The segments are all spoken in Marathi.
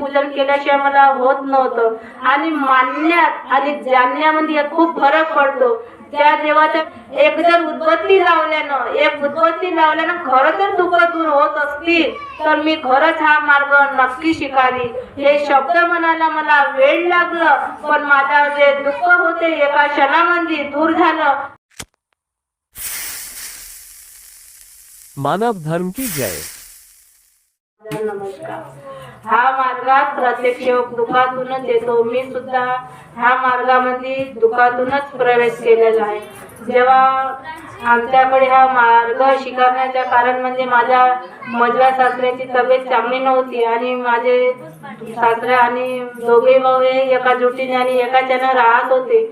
पूजन केल्याशिवाय मला होत नव्हतं. आणि मानण्यात आणि जाणण्यामध्ये खूप फरक पडतो. त्या देवाच्या एक जर उद्बत्ती लावल्यानं एक उद्बत्ती लावल्यानं खरं जर दुःख दूर होत असतील तर मी खरंच हा मार्ग नक्की शिकावी. हे शब्द म्हणायला मला वेळ लागलं पण माझा जे दुःख होते एका क्षणामध्ये दूर झालं. मानव धर्म की जय. नमस्कार. हा मार्गात प्रत्येक सेवक दुखातूनच येतो. मी सुद्धा ह्या मार्गामध्ये दुखातूनच प्रवेश केलेला आहे. जेव्हा आमच्याकडे हा मार्ग शिकवण्याचं कारण म्हणजे माझ्या मजव्या सासऱ्याची तब्येत चांगली नव्हती आणि माझे सासरे आणि दोघे भाऊ हे एका जुटीने आणि एकाच्यानं राहत होते.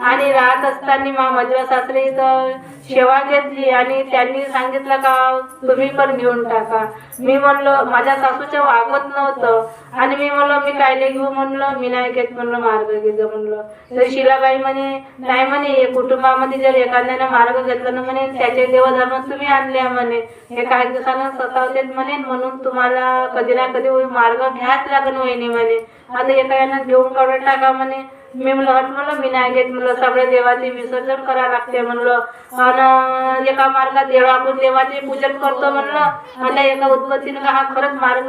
आणि राहत असताना मा मजवा सासरी इथं सेवा घेतली आणि त्यांनी सांगितलं का तुम्ही पण घेऊन टाका. मी म्हणलं माझ्या सासूचं वागवत नव्हतं. आणि मी म्हणलं मी कायले घेऊ म्हणलं मी नाही घेत म्हणलं मार्ग घेतो म्हणलं. तर शिलाबाई म्हणे नाही म्हणे कुटुंबामध्ये जर एखाद्यानं मार्ग घेतला ना म्हणे त्याचे देवधर्म तुम्ही आणले म्हणे. हे काही दिवसानं सतावतेत म्हणे म्हणून तुम्हाला कधी ना कधी मार्ग घ्याच लागण वहिनी म्हणे. आता एका यानं घेऊन काढून टाका म्हणे. मी म्हणलं हट म्हणलं मी नाही घेत. म्हणलं सगळ्या देवाचे विसर्जन करावं लागते. म्हणलं आणि एका मार्गात देवा आपण देवाचे पूजन करतो. म्हणलं आणि एका उत्पत्तीनं का हा खरंच मार्ग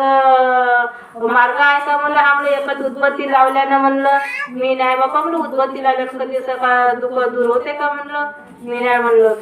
मार्ग आहे का? म्हणलं हा म्हणलं एकच उत्पत्ती लावल्यानं म्हणलं मी नाही बाबा म्हणलं उत्पत्ती लावल्यानं कधी असं दुःख दूर होते का? म्हणलं मी नाही म्हणलं.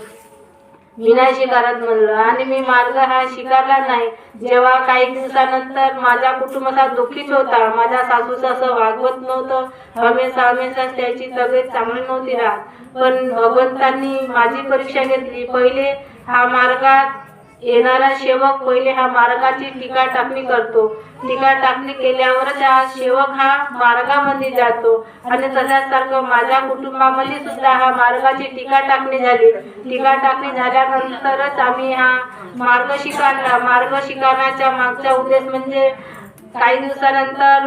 मी नाही शिकारत म्हणलं आणि मी मार्ग हा शिकारला नाही. जेव्हा काही दिवसानंतर माझा कुटुंबाचा दुःखीच होता. माझ्या सासूचं असं वागवत नव्हतं. हमेशा हमेशा त्याची तब्येत चांगली नव्हती राहत. पण भगवंतांनी माझी परीक्षा घेतली. पहिले हा मार्गात येणारा सेवक पहिले हा मार्गाची टीका टाकणी करतो. टीका टाकणी केल्यावरच हा सेवक हा मार्गामध्ये जातो. आणि तशासारखं माझ्या कुटुंबामध्ये सुद्धा हा मार्गाची टीका टाकणी झाली. टीका टाकणी झाल्यानंतरच आम्ही हा मार्ग स्वीकारला मार्ग शिकारण्याच्या मागचा उद्देश म्हणजे काही दिवसानंतर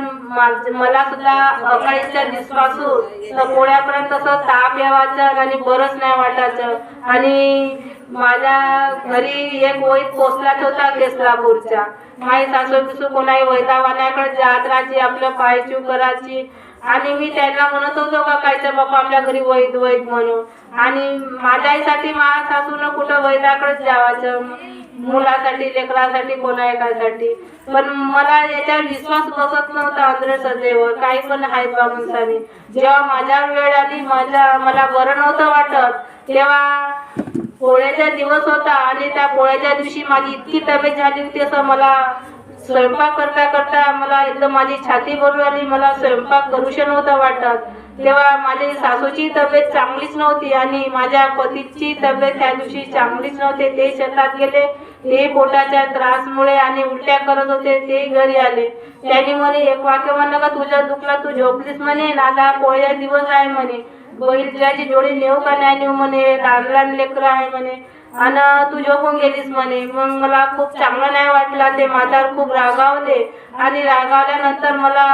मला सुद्धा अकाळीच्या दिसपासून तर पोळ्यापर्यंत असं ताप यावायचं आणि बरंच नाही वाटायचं. आणि माझ्या घरी एक वैद पोचलाच होता केसलापूरच्या. माई सासू बिसू कोणाही वैदावाल्याकडे जात राहायची आपलं पायचू करायची आणि मी त्यांना म्हणत होतो का कायच्या बाबा आपल्या घरी वैद वैद म्हणून. आणि माझ्यासाठी माझ्या सासून कुठं वैदाकडेच जावायचं. मुलासाठी लेकरासाठी कोणा एकासाठी पण मला याच्यावर विश्वास बसत नव्हता अंधळे सजेवर काही पण आहे बा माणसाने जेव्हा माझ्या वेळ आली माझ्या मला बरं नव्हतं वाटत. तेव्हा पोळ्याचा दिवस होता आणि त्या पोळ्याच्या दिवशी माझी इतकी तब्येत झाली होती असं मला स्वयंपाक करता करता मला एकदम माझी छाती भरून आली. मला स्वयंपाक करूश नव्हतं वाटत. तेव्हा माझी सासूची तब्येत चांगलीच नव्हती आणि माझ्या पतीची तब्येत त्या दिवशी चांगलीच नव्हते. ते शेतात गेले. ते पोटाच्या त्रासमुळे आणि उलट्या करत होते. ते घरी आले. त्यांनी म्हणे एक वाक्य म्हणलं का? तुझ्या दुखला तू झोपलीस म्हणे. ना आता पोळ्या दिवस आहे म्हणे. बैलाची जोडी नेऊ का नाही नेऊ म्हणे. लहान लहान लेकरं आहे म्हणे. आणि तू झोपून गेलीस म्हणे. मग मला खूप चांगलं नाही वाटलं. ते म्हातार खूप रागावले. आणि रागावल्यानंतर मला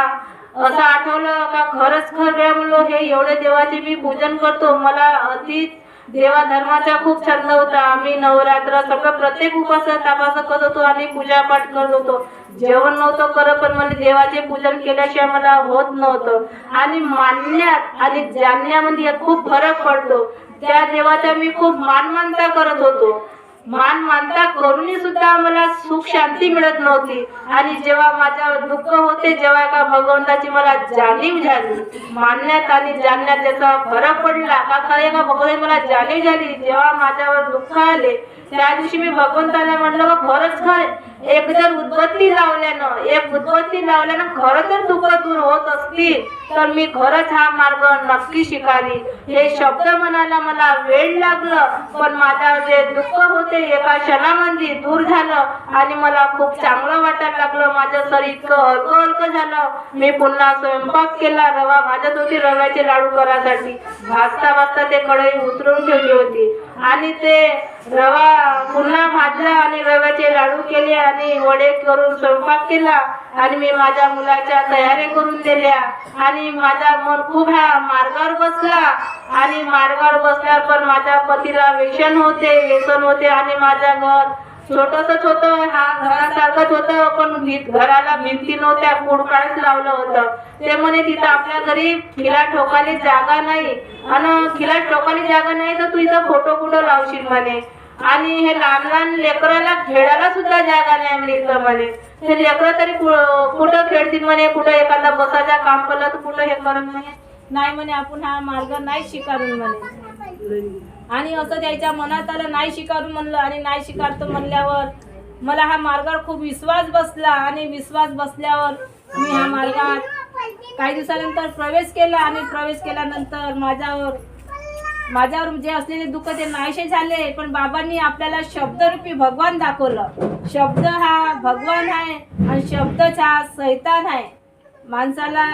असं आठवलं का खरंच खरं म्हणलो हे एवढे देवाचे मी पूजन करतो. मला अति देवा धर्माचा खूप छंद होता. आम्ही नवरात्र सगळं प्रत्येक उपास तपास करत होतो आणि पूजापाठ करत होतो. जेवण नव्हतं करत पण मला देवाचे पूजन केल्याशिवाय मला होत नव्हतं. आणि मानण्यात आणि जाणण्यामध्ये खूप फरक पडतो. त्या देवाचा मी खूप मानमानता करत होतो. मान मानता करूनही सुद्धा मला सुख शांती मिळत नव्हती. आणि जेव्हा माझ्यावर दुःख होते जेव्हा एका भगवंताची मला जाणीव झाली. मानण्यात आणि जाणण्यात त्याचा फरक पडला. का खरे का भगवंत मला जाणीव झाली? जेव्हा माझ्यावर दुःख आले त्या दिवशी मी भगवंताला म्हणलं का खरंच खरं एक जर उद्बत्ती लावल्यानं एक उद्बत्ती लावल्यानं खरं जर दुःख दूर होत असतील तर मी खरंच हा मार्ग नक्की शिकावी. हे शब्द म्हणायला मला वेळ लागलं पण माझा जे दुःख होते एका क्षणामध्ये दूर झालं आणि मला खूप चांगलं वाटायला लागलं. माझं शरीर इतकं हलकं हलकं झालं. मी पुन्हा स्वयंपाक केला रवा भाजत होती रव्याचे लाडू करासाठी भाजता भाजता ते कढई उतरून ठेवली होती. आणि ते रवा पुन्हा भाजला आणि रव्याचे लाडू केले आणि वडे करून स्वयंपाक केला. आणि मी माझ्या मुलाच्या तयारी करून दिल्या. आणि माझा मन खूप ह्या मार्गावर बसला. आणि मार्गावर बसल्यावर पण माझ्या पतीला व्यसन होते व्यसन होते आणि माझ्या घर छोटसच होतं हा घरासारखंच होतं पण घराला भिंती नव्हत्या कुडकाळच लावलं होतं. ते म्हणे तिथं आपल्या घरी खिला ठोकाली जागा नाही. आणि खिला ठोकाली जागा नाही तर तू इथं फोटो कुठं लावशील म्हणे. आणि हे लहान लहान लेकराला खेळायला सुद्धा जागा नाही म्हणे इथं म्हणे. हे लेकरं तरी कु- कुठं खेळतील म्हणे कुठं एखादा बसायचा काम पडलं तर कुठं हे करत म्हणे. नाही म्हणे आपण हा मार्ग नाही स्वीकारून म्हणे. आणि असं त्याच्या मनात आलं नाही शिकारून म्हणलं आणि नाही शिकारतो म्हणल्यावर मला हा मार्गावर खूप विश्वास बसला आणि विश्वास बसल्यावर मी ह्या मार्गात काही दिवसानंतर प्रवेश केला आणि प्रवेश केल्यानंतर माझ्यावर माझ्यावर जे असलेले दुःख ते नाहीसे झाले पण बाबांनी आपल्याला शब्दरूपी भगवान दाखवलं. शब्द हा भगवान आहे आणि शब्दच हा सैतान आहे. माणसाला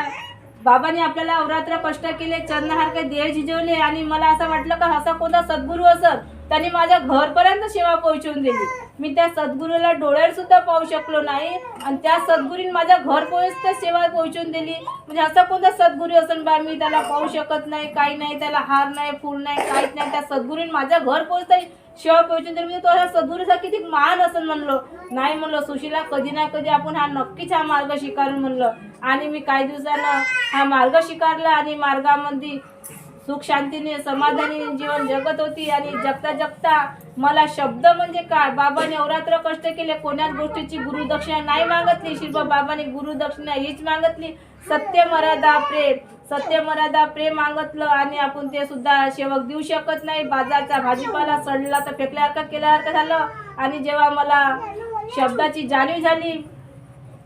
बाबाने आपल्याला अवरात्र कष्ट केले चंद्रसारखे देह झिजवले आणि मला असं वाटलं का असा कोणता सद्गुरू असत त्यांनी माझ्या घरपर्यंत सेवा पोहोचवून दिली. मी त्या सद्गुरूला डोळ्यावर सुद्धा पाहू शकलो नाही आणि त्या सद्गुरूने माझ्या घरपर्यंत सेवा पोहोचवून दिली. म्हणजे असा कोणता सद्गुरू असेल बा मी त्याला पाहू शकत नाही काही नाही त्याला हार नाही फूल नाही काहीच नाही. त्या सद्गुरूने माझ्या घर पोहोचता सेवा पोहोचून दिली म्हणजे तो ह्या सद्गुरूचा किती मान असं म्हणलो. नाही म्हणलं सुशीला कधी ना कधी आपण हा नक्कीच हा मार्ग स्वीकारून म्हणलं. आणि मी काही दिवसानं हा मार्ग स्वीकारला आणि मार्गामध्ये सुख शांतीने समाधानी जीवन जगत होती. आणि जगता जगता मला शब्द म्हणजे काय? बाबाने अवरात्र कष्ट केले कोण्याच गोष्टीची गुरुदक्षिणा नाही मागतली. शिल्पा बाबाने गुरुदक्षिणा हीच मागतली. सत्य मर्यादा प्रेम. सत्य मर्यादा प्रेम मागतलं आणि आपण ते सुद्धा शेवक देऊ शकत नाही. बाजारचा भाजीपाला सडला तर फेकल्यासारखं केल्यासारखं झालं. आणि जेव्हा मला शब्दाची जाणीव झाली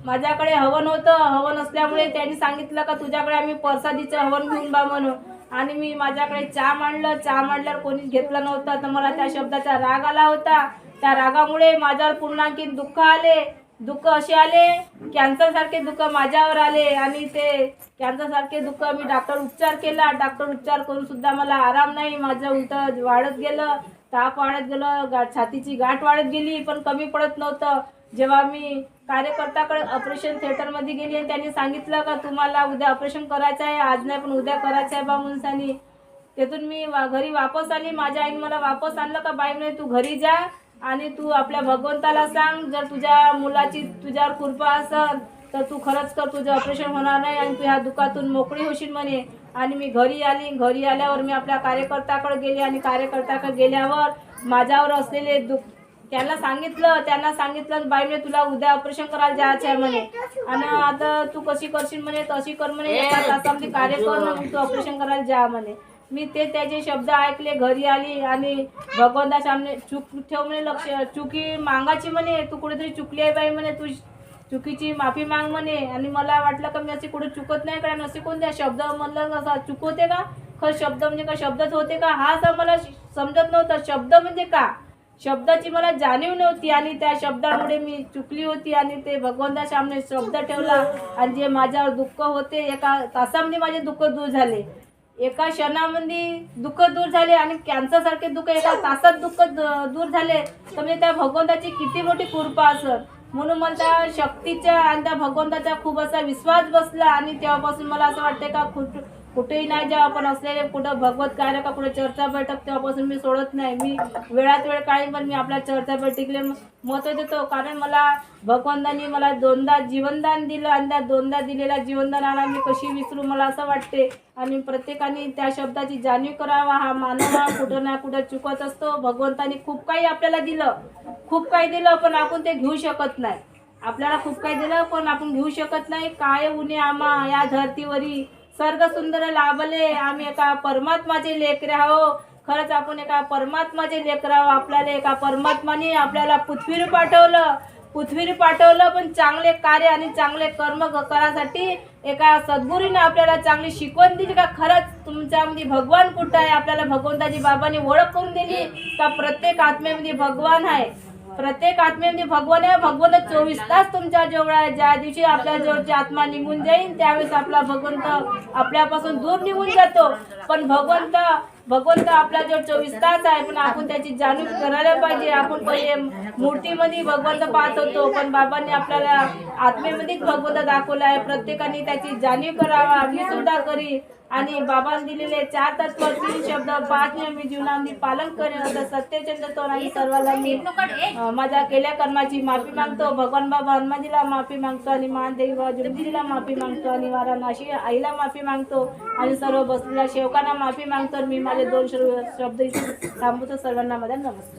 माझ्याकडे हवन होतं. हवन असल्यामुळे त्यांनी सांगितलं का तुझ्याकडे आम्ही प्रसादीचं हवन घेऊन बा म्हणून. आणि मी माझ्याकडे चहा मांडलं. चहा मांडल्यावर कोणीच घेतलं नव्हतं. तर मला त्या शब्दाचा राग आला होता. त्या रागामुळे माझ्यावर पूर्णांकीन दुःख आले. दुःख असे आले कॅन्सर सारखे दुःख माझ्यावर आले आणि ते कॅन्सर सारखे दुःख मी डॉक्टर उपचार केला. डॉक्टर उपचार करून सुद्धा मला आराम नाही. माझं उलट वाढत गेलं. ताप वाढत गेलं. गा छातीची गाठ वाढत गेली. पण कमी पडत नव्हतं. जेव्हा मी कार्यकर्त्याकडे ऑपरेशन थिएटरमध्ये गेली आणि त्यांनी सांगितलं का तुम्हाला उद्या ऑपरेशन करायचं आहे. आज नाही पण उद्या करायचं आहे बा मुंसानी तिथून मी वा- घरी वापस आली. माझ्या आईने मला वापस आणलं का बाई नाही तू घरी जा. आणि तू आपल्या भगवंताला सांग जर तुझ्या मुलाची तुझ्यावर कृपा असेल तर तू खरंच कर तुझं ऑपरेशन होणार नाही आणि तू ह्या दुखातून मोकळी होशील म्हणे. आणि मी घरी आली घरी आल्यावर मी आपल्या कार्यकर्त्याकडे गेले आणि कार्यकर्त्याकडे गेल्यावर माझ्यावर असलेले दुःख त्यांना सांगितलं त्यांना सांगितलं बाई मी तुला उद्या ऑपरेशन करायला जायचं आहे म्हणे. आणि आता तू कशी करशील म्हणे तशी कर म्हणे एका तासामध्ये कार्य कर मग तू ऑपरेशन करायला जा म्हणे. मी ते त्याचे शब्द ऐकले घरी आली आणि भगवंता सामने चूक ठेव म्हणे लक्ष चुकी मागाची म्हणे तू कुठेतरी चुकली आहे बाई म्हणे तू चुकीची माफी माग म्हणे. आणि मला वाटलं का मी असे कुठे चुकत नाही कारण असे कोणत्या शब्द म्हणलं कसा चुकवते का? खरं शब्द म्हणजे का? शब्दच होते का? हा असं मला समजत नव्हता शब्द म्हणजे का? शब्दाची मला जाणीव नव्हती आणि त्या शब्दामुळे मी चुकली होती आणि ते भगवंता सामने शब्द ठेवला. आणि जे माझ्यावर दुःख होते एका तासामध्ये माझे दुःख दूर झाले. एका क्षणामध्ये दुःख दूर झाले आणि कॅन्सर सारखे दुःख एका तासात दुःख दूर झाले तर म्हणजे त्या भगवंताची किती मोठी कृपा असत म्हणून मला त्या शक्तीच्या आणि त्या भगवंताचा खूप असा विश्वास बसला आणि तेव्हापासून मला असं वाटते का कुठ कुठेही नाही जेव्हा आपण असलेले कुठं भगवत कार्य का कुठं चर्चा बैठक तेव्हापासून मी सोडत नाही. मी वेळात वेळ काळी पण मी आपल्या चर्चा बैठकीला महत्त्व देतो. कारण मला भगवंतांनी मला दोनदा जीवनदान दिलं आणि त्या दोनदा दिलेल्या जीवनदानाला मी कशी विसरू मला असं वाटते. आणि प्रत्येकाने त्या शब्दाची जाणीव करावा. हा मानव हा कुठं ना कुठं चुकत असतो. भगवंतानी खूप काही आपल्याला दिलं. खूप काही दिलं पण आपण ते घेऊ शकत नाही. आपल्याला खूप काही दिलं पण आपण घेऊ शकत नाही. काय उन्हे आमा या धर्तीवरी? सर्ग सुंदर लाभले. आम्ही एका परमात्माचे लेकरे आहो. खरंच आपण एका परमात्माचे लेकर आहो. आपल्याला एका परमात्माने आपल्याला पृथ्वीवर पाठवलं. पृथ्वीवर पाठवलं पण चांगले कार्य आणि चांगले कर्म क- करासाठी एका सद्गुरूने आपल्याला चांगली शिकवण दिली का? खरंच तुमच्यामध्ये भगवान कुठं आहे? आपल्याला भगवंताची बाबांनी ओळख करून दिली का? प्रत्येक आत्मेमध्ये भगवान आहे. प्रत्येक आत्मेमध्ये भगवान आहे. भगवंत चोवीस तास तुमच्या जवळ आहे ज्या दिवशी आपल्या जवळची आत्मा निघून जाईल त्यावेळेस आपला भगवंत आपल्यापासून दूर निघून जातो. पण भगवंत भगवंत आपला जो चोवीस तास आहे पण आपण त्याची जाणीव करायला पाहिजे. आपण पहिले मूर्तीमध्ये भगवंत पाहत होतो पण बाबांनी आपल्याला आत्मेमध्येच भगवंत दाखवला आहे. प्रत्येकाने त्याची जाणीव करावा. मी सुद्धा करी. आणि बाबांनी दिलेले चार तत्व तीन शब्द पाच नियम मी जीवनामध्ये पालन करेन. असं सत्यचंद्र तोरणाने सर्वांना मी माझ्या केल्या कर्माची माफी मागतो. भगवान बाबा हनुमानजीला माफी मागतो आणि महादेवी बाबा जुमजीला माफी मागतो आणि वाराणसी आईला माफी मागतो. आणि सर्व बसलेल्या सेवकांना माफी मागतो आणि मी माझे दोन शब्द इथे थांबवतो सर्वांना माझा नमस्कार.